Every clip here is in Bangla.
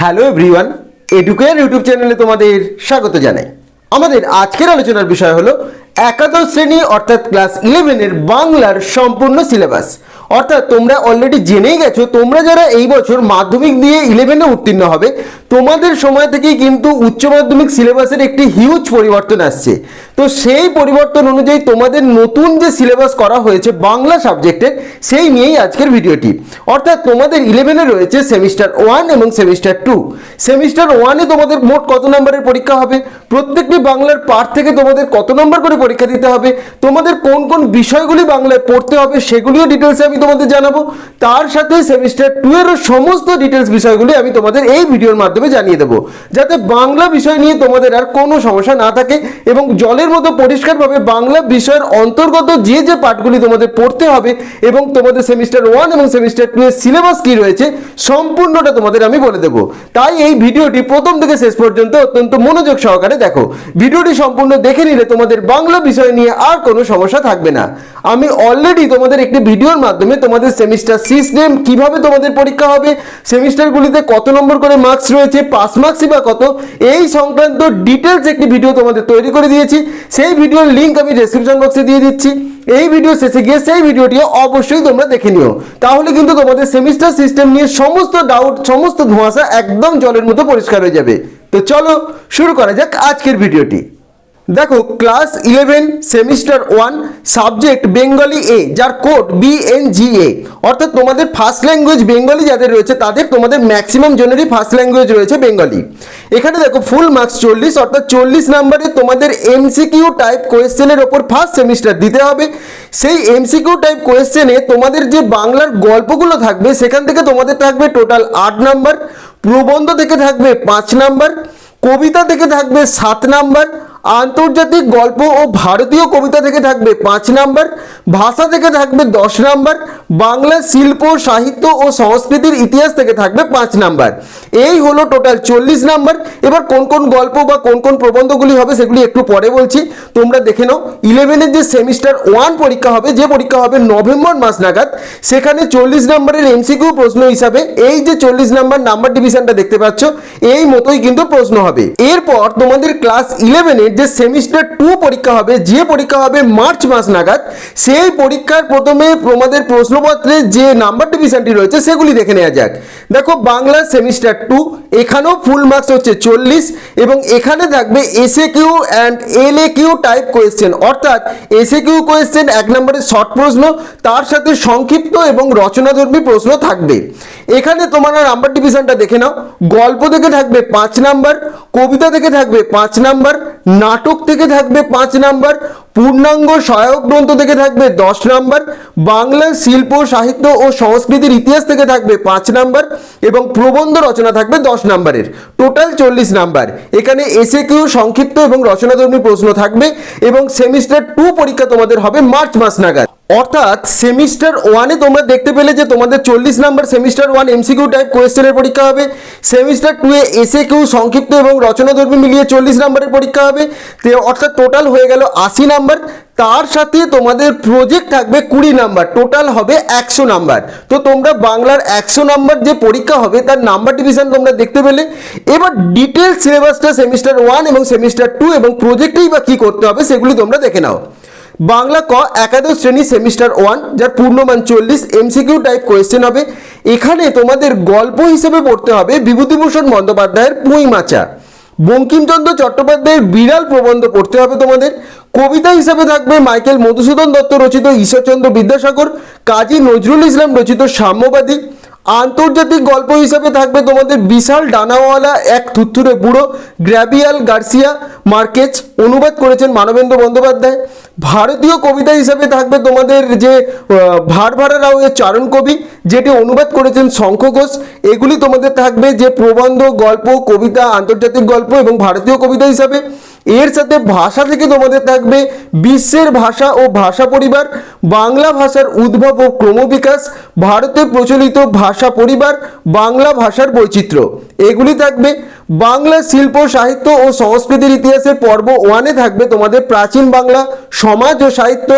হ্যালো এভরিওয়ান এডুকেয়ার ইউটিউব চ্যানেলে তোমাদের স্বাগত জানাই। আমাদের আজকের আলোচনার বিষয় হলো একাদশ শ্রেণি অর্থাৎ ক্লাস ইলেভেনের বাংলার সম্পূর্ণ সিলেবাস অর্থাৎ তোমরা অলরেডি জেনেই গেছো, তোমরা যারা এই বছর মাধ্যমিক দিয়ে ইলেভেনে উত্তীর্ণ হবে, তোমাদের সময় থেকেই কিন্তু উচ্চ মাধ্যমিক সিলেবাসের একটি হিউজ পরিবর্তন আসছে। তো সেই পরিবর্তন অনুযায়ী তোমাদের নতুন যে সিলেবাস করা হয়েছে বাংলা সাবজেক্টের সেই নিয়েই আজকের ভিডিওটি। অর্থাৎ তোমাদের ইলেভেনে রয়েছে সেমিস্টার ওয়ান এবং সেমিস্টার টু সেমিস্টার ওয়ানে তোমাদের মোট কত নম্বরের পরীক্ষা হবে? প্রত্যেকটি বাংলার পাঠ থেকে তোমাদের কত নম্বর করে পরীক্ষা দিতে হবে? তোমাদের কোন কোন বিষয়গুলি বাংলায় পড়তে হবে, সেগুলিও ডিটেলসে আমি তোমাদের জানাব। তার সাথে সেমিস্টার টু এরও সমস্ত ডিটেলস বিষয়গুলি আমি তোমাদের এই ভিডিওর মাধ্যমে জানিয়ে দেবো। যাতে বাংলা বিষয় নিয়ে তোমাদের আর কোনো সমস্যা না থাকে এবং জলের মতো পরিষ্কারভাবে বাংলা বিষয়ের অন্তর্গত যে যে পাঠগুলি তোমাদের পড়তে হবে এবং তোমাদের সেমিস্টার ওয়ান এবং সেমিস্টার টু এর সিলেবাস কি রয়েছে, সম্পূর্ণটা তোমাদের আমি বলে দেবো। তাই এই ভিডিওটি প্রথম থেকে শেষ পর্যন্ত অত্যন্ত মনোযোগ সহকারে দেখো। ভিডিওটি সম্পূর্ণ দেখে নিলে তোমাদের বাংলা বিষয় নিয়ে আর কোনো সমস্যা থাকবে না। আমি অলরেডি তোমাদের একটি ভিডিওর মাধ্যমে তোমাদের সেমিস্টার সিস্টেম কীভাবে তোমাদের পরীক্ষা হবে? সেমিস্টারগুলিতে কত নম্বর করে মার্কস রয়েছে পাস মার্কসই বা কত? এই সংক্রান্ত ডিটেলস একটি ভিডিও তোমাদের তৈরি করে দিয়েছি। সেই ভিডিওর লিঙ্ক আমি ডেসক্রিপশন বক্সে দিয়ে দিচ্ছি। এই ভিডিও শেষে গিয়ে সেই ভিডিওটি অবশ্যই তোমরা দেখে নিও। তাহলে কিন্তু তোমাদের সেমিস্টার সিস্টেম নিয়ে সমস্ত ডাউট সমস্ত ধোঁয়াশা একদম জলের মতো পরিষ্কার হয়ে যাবে। তো চলো শুরু করা যাক আজকের ভিডিওটি দেখো class eleven semester one subject Bengali A যার কোড বিএনজিএ অর্থাৎ তোমাদের ফার্স্ট ল্যাঙ্গুয়েজ বেঙ্গলি যাদের রয়েছে, তাদের তোমাদের ম্যাক্সিমাম জনেরই ফার্স্ট ল্যাঙ্গুয়েজ রয়েছে বেঙ্গলি এখানে দেখো ফুল মার্কস চল্লিশ, অর্থাৎ চল্লিশ নাম্বারে তোমাদের এমসিকিউ টাইপ কোয়েশ্চেনের ওপর ফার্স্ট সেমিস্টার দিতে হবে। সেই এমসিকিউ টাইপ কোয়েশ্চেনে তোমাদের যে বাংলার গল্পগুলো থাকবে, সেখান থেকে তোমাদের থাকবে টোটাল আট নাম্বার প্রবন্ধ থেকে থাকবে পাঁচ নাম্বার কবিতা থেকে থাকবে সাত নাম্বার আন্তর্জাতিক গল্প ও ভারতীয় কবিতা থেকে থাকবে পাঁচ নাম্বার, ভাষা থেকে থাকবে দশ নাম্বার, বাংলা শিল্প, সাহিত্য ও সংস্কৃতির ইতিহাস থেকে থাকবে পাঁচ নাম্বার। এই হলো টোটাল চল্লিশ নাম্বার। এবার কোন কোন গল্প বা কোন কোন প্রবন্ধগুলি হবে সেগুলি একটু পরে বলছি। তোমরা দেখে নাও। ইলেভেনের যে সেমিস্টার ওয়ান পরীক্ষা হবে, যে পরীক্ষা হবে নভেম্বর মাস নাগাদ, সেখানে চল্লিশ নাম্বারের এমসিকিউ প্রশ্ন হিসাবে, এই যে চল্লিশ নাম্বার নাম্বার ডিভিশনটা দেখতে পাচ্ছ, এই মতোই কিন্তু প্রশ্ন হবে। এরপর তোমাদের ক্লাস ইলেভেনের যে সেমিস্টার টু পরীক্ষা হবে, যে পরীক্ষা হবে মার্চ মাস নাগাদ, সেই পরীক্ষার প্রথমে তোমাদের প্রশ্নপত্রে যে নাম্বার ডিভিশনটি রয়েছে সেগুলি দেখে নেওয়া যাক। দেখো, বাংলা সেমিস্টার টু এখানেও ফুল মার্কস হচ্ছে চল্লিশ এবং এখানে থাকবে SA Q and L A Q type question অর্থাৎ এসএ কিউ কোয়েশ্চেন এক নম্বরের শর্ট প্রশ্ন, তার সাথে সংক্ষিপ্ত এবং রচনাধর্মী প্রশ্ন থাকবে। এখানে তোমার নাম্বার ডিভিশনটা দেখে নাও। গল্প থেকে থাকবে পাঁচ নাম্বার কবিতা থেকে থাকবে পাঁচ নাম্বার নাটক থেকে থাকবে পাঁচ নাম্বার, পূর্ণাঙ্গ সহায়ক গ্রন্থ থেকে থাকবে দশ নাম্বার বাংলা শিল্প, সাহিত্য ও সংস্কৃতির ইতিহাস থেকে থাকবে পাঁচ নাম্বার এবং প্রবন্ধ রচনা থাকবে দশ নাম্বারের। টোটাল চল্লিশ নাম্বার। এখানে এসে কেউ সংক্ষিপ্ত এবং রচনাধর্মী প্রশ্ন থাকবে এবং সেমিস্টার টু পরীক্ষা তোমাদের হবে মার্চ মাস নাগাদ। অর্থাৎ সেমিস্টার ওয়ানে তোমরা দেখতে পেলে যে তোমাদের চল্লিশ number semester one MCQ type কোয়েশ্চেনের পরীক্ষা হবে। সেমিস্টার টু এ এসে কিউ সংক্ষিপ্ত এবং রচনাধর্মী মিলিয়ে চল্লিশ নাম্বারের পরীক্ষা হবে। তে- অর্থাৎ টোটাল হয়ে গেল আশি নাম্বার। তার সাথে তোমাদের প্রজেক্ট থাকবে কুড়ি নাম্বার। টোটাল হবে একশো নাম্বার। তো তোমরা বাংলার একশো নাম্বার যে পরীক্ষা হবে, তার নাম্বার ডিভিশন তোমরা দেখতে পেলে। এবার ডিটেল সিলেবাসটা সেমিস্টার ওয়ান এবং সেমিস্টার টু এবং প্রজেক্টেই বা কী করতে হবে, সেগুলি তোমরা দেখে নাও। বাংলা ক একাদশ শ্রেণি সেমিস্টার ওয়ান, যার পূর্ণমান চল্লিশ এমসিকিউ টাইপ কোয়েশ্চেন হবে। এখানে তোমাদের গল্প হিসেবে পড়তে হবে বিভূতিভূষণ বন্দ্যোপাধ্যায়ের পুঁই মাচা। বঙ্কিমচন্দ্র চট্টোপাধ্যায়ের বিড়াল প্রবন্ধ পড়তে হবে তোমাদের। কবিতা হিসাবে থাকবে মাইকেল মধুসূদন দত্ত রচিত ঈশ্বরচন্দ্র বিদ্যাসাগর। কাজী নজরুল ইসলাম রচিত সাম্যবাদী। আন্তর্জাতিক গল্প হিসাবে থাকবে তোমাদের বিশাল ডানাওয়ালা এক থুথুরে বুড়ো গ্র্যাবিয়াল গার্সিয়া মার্কেজ। অনুবাদ করেছেন মানবেন্দ্র বন্দ্যোপাধ্যায়। ভারতীয় কবিতা হিসাবে থাকবে তোমাদের যে আহ, ভার ভাড়া রাওয়ের চারণ কবি যেটি অনুবাদ করেছেন শঙ্খ ঘোষ। এগুলি তোমাদের থাকবে যে প্রবন্ধ গল্প কবিতা আন্তর্জাতিক গল্প এবং ভারতীয় কবিতা হিসাবে। এর সাথে ভাষা থেকে তোমাদের থাকবে বিশ্বের ভাষা ও ভাষা পরিবার, বাংলা ভাষার উদ্ভব ও ক্রমবিকাশ, ভারতে প্রচলিত ভাষা পরিবার, বাংলা ভাষার বৈচিত্র্য। এগুলি থাকবে বাংলা শিল্প, সাহিত্য ও সংস্কৃতির ইতিহাসের পর্ব ওয়ানে থাকবে তোমাদের প্রাচীন বাংলা, সমাজ ও সাহিত্য।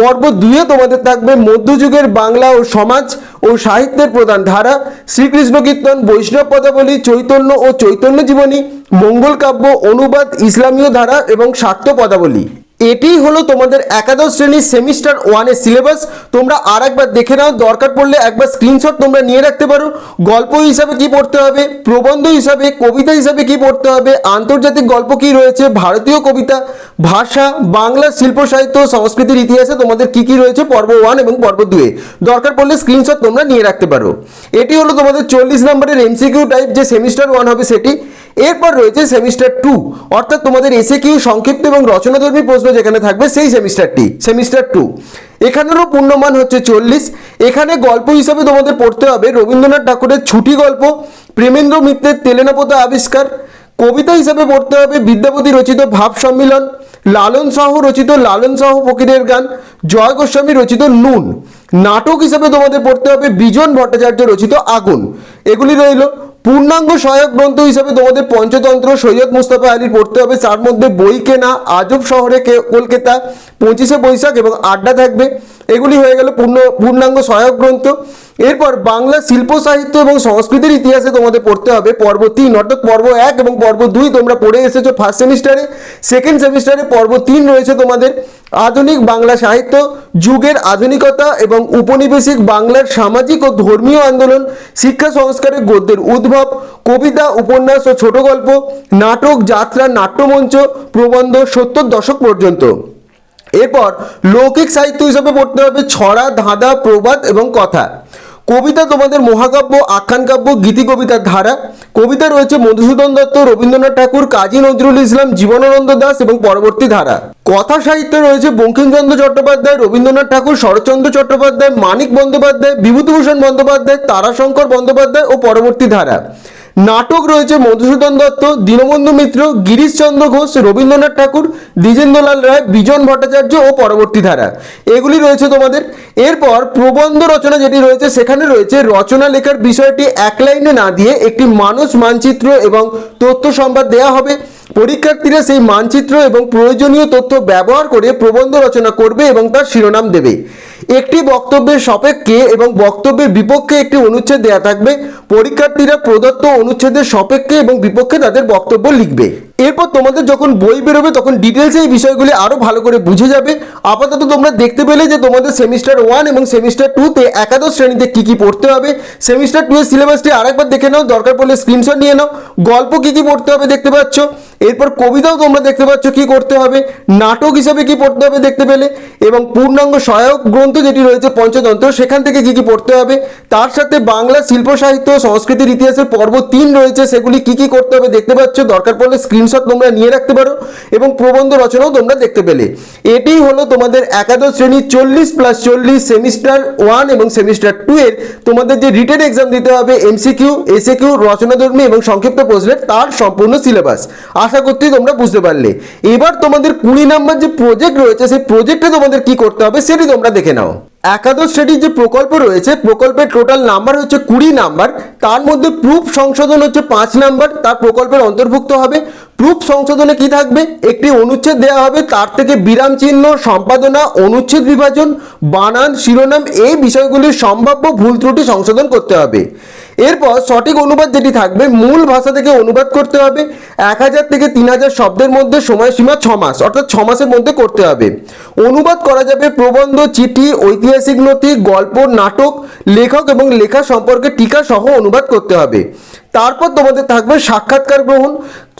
পর্ব দুয়ে তোমাদের থাকবে মধ্যযুগের বাংলা ও সমাজ ও সাহিত্যের প্রধান ধারা, শ্রীকৃষ্ণ কীর্তন, বৈষ্ণব পদাবলী, চৈতন্য ও চৈতন্য জীবনী, মঙ্গল কাব্য, অনুবাদ, ইসলামীয় ধারা এবং শাক্ত পদাবলী। এটিই হলো তোমাদের একাদশ শ্রেণির সেমিস্টার ওয়ানের সিলেবাস তোমরা আর একবার দেখে নাও, দরকার পড়লে একবার স্ক্রিনশট তোমরা নিয়ে রাখতে পারো। গল্প হিসাবে কি পড়তে হবে, প্রবন্ধ হিসাবে, কবিতা হিসাবে কি পড়তে হবে, আন্তর্জাতিক গল্প কি রয়েছে, ভারতীয় কবিতা। ভাষা, বাংলা, শিল্প, সাহিত্য, সংস্কৃতির ইতিহাসে তোমাদের কি কি রয়েছে? পর্ব ওয়ান এবং পর্ব দুয়ে। দরকার পড়লে স্ক্রিনশট তোমরা নিয়ে রাখতে পারো। এটি হলো তোমাদের চল্লিশ নম্বরের এমসিকিউ টাইপ যে সেমিস্টার ওয়ান হবে সেটি। এরপর রয়েছে সেমিস্টার টু অর্থাৎ তোমাদের এসে কিউ সংক্ষিপ্ত এবং রচনাধর্মী প্রশ্ন যেখানে থাকবে সেই সেমিস্টারটি সেমিস্টার টু এখানেরও পূর্ণমান হচ্ছে চল্লিশ। এখানে গল্প হিসাবে তোমাদের পড়তে হবে রবীন্দ্রনাথ ঠাকুরের ছুটি গল্প, প্রেমেন্দ্র মিত্রের তেলেনাপোতা আবিষ্কার কবিতা হিসাবে পড়তে হবে বিদ্যাপতি রচিত ভাব সম্মিলন, লালন সাহ রচিত লালন সাহ ফকিরের গান, জয় গোস্বামী রচিত নুন। নাটক হিসাবে তোমাদের পড়তে হবে বিজন ভট্টাচার্য রচিত আগুন। এগুলি রইল পূর্ণাঙ্গ সহায়ক গ্রন্থ হিসাবে তোমাদের পঞ্চতন্ত্র সৈয়দ মুস্তাফা আলী পড়তে হবে। তার মধ্যে বই কেনা, আজব শহরে কলকাতা, পঁচিশে বৈশাখ এবং আড্ডা থাকবে। এগুলি হয়ে গেল পূর্ণ, পূর্ণাঙ্গ সহায়ক গ্রন্থ। এরপর বাংলা শিল্প সাহিত্য এবং সংস্কৃতির ইতিহাসে তোমাদের পড়তে হবে। পর্ব তিন, অর্থাৎ পর্ব এক এবং পর্ব দুই তোমরা পড়ে এসেছ ফার্স্ট সেমিস্টারে সেকেন্ড সেমিস্টারে পর্ব তিন রয়েছে তোমাদের। আধুনিক বাংলা সাহিত্য, যুগের আধুনিকতা এবং উপনিবেশিক বাংলার সামাজিক ও ধর্মীয় আন্দোলন, শিক্ষা সংস্কারের গদ্যের উদ্ভব, কবিতা, উপন্যাস ও ছোট গল্প নাটক, যাত্রা, নাট্যমঞ্চ, প্রবন্ধ সত্তর দশক পর্যন্ত। এরপর লৌকিক সাহিত্য হিসাবে পড়তে হবে ছড়া, ধাঁধা, প্রবাদ এবং কথা। কবিতা তোমাদের মহাকাব্য আখ্যান কাব্য গীতি কবিতার ধারা। কবিতা রয়েছে মধুসূদন দত্ত, রবীন্দ্রনাথ ঠাকুর, কাজী নজরুল ইসলাম, জীবনানন্দ দাস এবং পরবর্তী ধারা। কথা সাহিত্য রয়েছে বঙ্কিমচন্দ্র চট্টোপাধ্যায়, রবীন্দ্রনাথ ঠাকুর, শরৎচন্দ্র চট্টোপাধ্যায়, মানিক বন্দ্যোপাধ্যায়, বিভূতিভূষণ বন্দ্যোপাধ্যায়, তারাশঙ্কর বন্দ্যোপাধ্যায় ও পরবর্তী ধারা। নাটক রয়েছে মধুসূদন দত্ত, দীনবন্ধু মিত্র গিরিশচন্দ্র ঘোষ, রবীন্দ্রনাথ ঠাকুর, দ্বিজেন্দ্রলাল রায়, বিজন ভট্টাচার্য ও পরবর্তী ধারা। এগুলি রয়েছে তোমাদের। এরপর প্রবন্ধ রচনা যেটি রয়েছে, সেখানে রয়েছে রচনা লেখার বিষয়টি এক লাইনে না দিয়ে একটি মানুষ মানচিত্র এবং তথ্য সম্বাদ দেওয়া হবে। পরীক্ষার্থীরা সেই মানচিত্র এবং প্রয়োজনীয় তথ্য ব্যবহার করে প্রবন্ধ রচনা করবে এবং তার শিরোনাম দেবে। একটি বক্তব্যের সপক্ষে এবং বক্তব্যের বিপক্ষে একটি অনুচ্ছেদ দেওয়া থাকবে। পরীক্ষার্থীরা প্রদত্ত অনুচ্ছেদের সপক্ষে এবং বিপক্ষে তাদের বক্তব্য লিখবে। এরপর তোমাদের যখন বই বেরোবে, তখন ডিটেলসে এই বিষয়গুলি আরও ভালো করে বুঝে যাবে। আপাতত তোমরা দেখতে পেলে যে তোমাদের সেমিস্টার ওয়ান এবং সেমিস্টার টুতে একাদশ শ্রেণীতে কী কী পড়তে হবে। সেমিস্টার টু এর সিলেবাসটি আরেকবার দেখে নাও, দরকার পড়লে স্ক্রিনশট নিয়ে নাও। গল্প কী কী পড়তে হবে দেখতে পাচ্ছ। এরপর কবিতাও তোমরা দেখতে পাচ্ছ কি করতে হবে। নাটক হিসাবে কি পড়তে হবে দেখতে পেলে। এবং পূর্ণাঙ্গ সহায়ক গ্রন্থ যেটি রয়েছে পঞ্চতন্ত্র, সেখান থেকে কি কি পড়তে হবে? তার সাথে বাংলা শিল্প, সাহিত্য সংস্কৃতির ইতিহাসের পর্ব তিন রয়েছে, সেগুলি কি কি করতে হবে দেখতে পাচ্ছ। দরকার পড়লে স্ক্রিনশট তোমরা নিয়ে রাখতে পারো এবং প্রবন্ধ রচনাও তোমরা দেখতে পেলে। এটি হলো তোমাদের একাদশ শ্রেণির চল্লিশ প্লাস চল্লিশ সেমিস্টার ওয়ান এবং সেমিস্টার টু এর তোমাদের যে রিটেন এক্সাম দিতে হবে এমসিকিউ এসএ কিউ রচনাধর্মী এবং সংক্ষিপ্ত প্রশ্নের তার সম্পূর্ণ সিলেবাস আশা করছি তোমরা বুঝতে পারলে। এবার তোমাদের কুড়ি নাম্বার যে প্রজেক্ট রয়েছে, সেই প্রজেক্টে তোমাদের কি করতে হবে, সেটি তোমরা দেখে নাও। একাদশ শ্রেণির যে প্রকল্প রয়েছে, প্রকল্পের টোটাল নাম্বার হচ্ছে কুড়ি নাম্বার তার মধ্যে প্রুফ সংশোধন হচ্ছে পাঁচ নাম্বার তার প্রকল্পের অন্তর্ভুক্ত হবে। প্রুফ সংশোধনে কি থাকবে? একটি অনুচ্ছেদ দেওয়া হবে, তার থেকে বিরাম চিহ্ন, সম্পাদনা, অনুচ্ছেদ বিভাজন, বানান, শিরোনাম এই বিষয়গুলির সম্ভাব্য ভুল ত্রুটি সংশোধন করতে হবে। এরপর সঠিক অনুবাদ যেটি থাকবে, মূল ভাষা থেকে অনুবাদ করতে হবে, এক হাজার থেকে তিন হাজার শব্দের মধ্যে সময়সীমা ছ মাস, অর্থাৎ ছ মাসের মধ্যে করতে হবে। অনুবাদ করা যাবে প্রবন্ধ, চিঠি, ঐতিহাসিক নথি, গল্প, নাটক, লেখক এবং লেখা সম্পর্কে টিকা সহ অনুবাদ করতে হবে। তারপর তোমাদের থাকবে সাক্ষাৎকার গ্রহণ।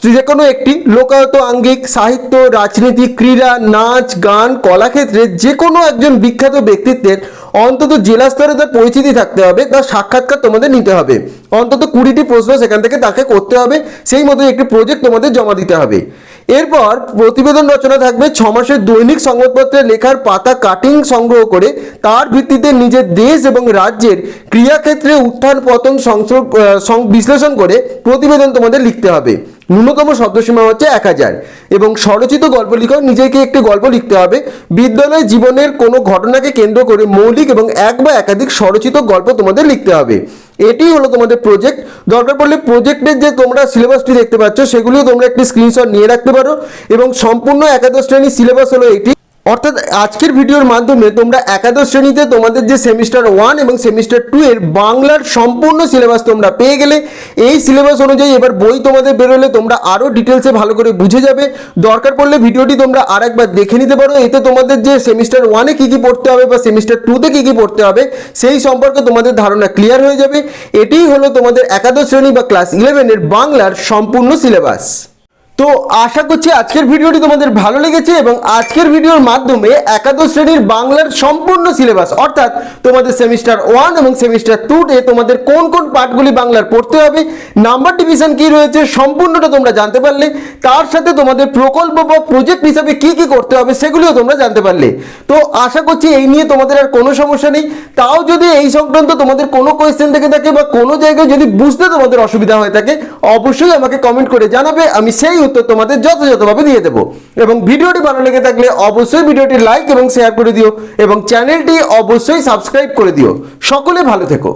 যে কোনো একটি লোকায়ত, আঙ্গিক, সাহিত্য, রাজনীতি, ক্রীড়া, নাচ, গান, কলাক্ষেত্রে যে কোনো একজন বিখ্যাত ব্যক্তিত্বের অন্তত জেলা স্তরে তার পরিচিতি থাকতে হবে, তার সাক্ষাৎকার তোমাদের নিতে হবে। অন্তত কুড়িটি প্রশ্ন সেখান থেকে তাকে করতে হবে, সেই মতো একটি প্রজেক্ট তোমাদের জমা দিতে হবে। এরপর প্রতিবেদন রচনা থাকবে ছ মাসের দৈনিক সংবাদপত্রে লেখার পাতা কাটিং সংগ্রহ করে, তার ভিত্তিতে নিজের দেশ এবং রাজ্যের ক্রিয়াক্ষেত্রে উত্থান পতন বিশ্লেষণ করে প্রতিবেদন তোমাদের লিখতে হবে। ন্যূনতম শব্দসীমা হচ্ছে এক হাজার। এবং স্বরচিত গল্প লিখক নিজেকে একটি গল্প লিখতে হবে। বিদ্যালয় জীবনের কোনো ঘটনাকে কেন্দ্র করে মৌলিক এবং এক বা একাধিক স্বরচিত গল্প তোমাদের লিখতে হবে। এটি হলো তোমাদের প্রজেক্ট দরকার পড়লে প্রজেক্টের যে তোমরা সিলেবাসটি দেখতে পাচ্ছ, সেগুলিও তোমরা একটি স্ক্রিনশট নিয়ে রাখতে পারো। এবং সম্পূর্ণ একাদশ শ্রেণির সিলেবাস হলো এটি। অর্থাৎ আজকের ভিডিওর মাধ্যমে তোমরা একাদশ শ্রেণীতে তোমাদের যে সেমিস্টার ওয়ান এবং সেমিস্টার টু এর বাংলার সম্পূর্ণ সিলেবাস তোমরা পেয়ে গেলে। এই সিলেবাস অনুযায়ী এবার বই তোমাদের বেরোলে তোমরা আরও ডিটেলসে ভালো করে বুঝে যাবে। দরকার পড়লে ভিডিওটি তোমরা আর একবার দেখে নিতে পারো। এতে তোমাদের যে সেমিস্টার ওয়ানে কী কী পড়তে হবে বা সেমিস্টার টুতে কী কী পড়তে হবে, সেই সম্পর্কে তোমাদের ধারণা ক্লিয়ার হয়ে যাবে। এটিই হলো তোমাদের একাদশ শ্রেণি বা ক্লাস ইলেভেনের বাংলার সম্পূর্ণ সিলেবাস। তো আশা করছি আজকের ভিডিওটি তোমাদের ভালো লেগেছে এবং আজকের ভিডিওর মাধ্যমে একাদশ শ্রেণির বাংলার সম্পূর্ণ সিলেবাস, অর্থাৎ তোমাদের সেমিস্টার ওয়ান এবং সেমিস্টার টুতে তোমাদের কোন কোন পার্টগুলি বাংলার পড়তে হবে নাম্বার ডিভিশন কি রয়েছে সম্পূর্ণটা তোমরা জানতে পারলে, তার সাথে তোমাদের প্রকল্প বা প্রজেক্ট হিসাবে কি কি করতে হবে সেগুলিও তোমরা জানতে পারলে। তো আশা করছি এই নিয়ে তোমাদের আর কোনো সমস্যা নেই, তাও যদি এই সংক্রান্ত তোমাদের কোনো কোয়েশ্চেন থেকে থাকে বা কোনো জায়গায় যদি বুঝতে তোমাদের অসুবিধা হয়ে থাকে, অবশ্যই আমাকে কমেন্ট করে জানাবে, আমি সেই উত্তর তোমাদের যথাযথভাবে দিয়ে দেবো। এবং ভিডিওটি ভালো লেগে থাকলে অবশ্যই ভিডিওটি লাইক এবং শেয়ার করে দিও এবং চ্যানেলটি অবশ্যই সাবস্ক্রাইব করে দিও। সকলে ভালো থেকো।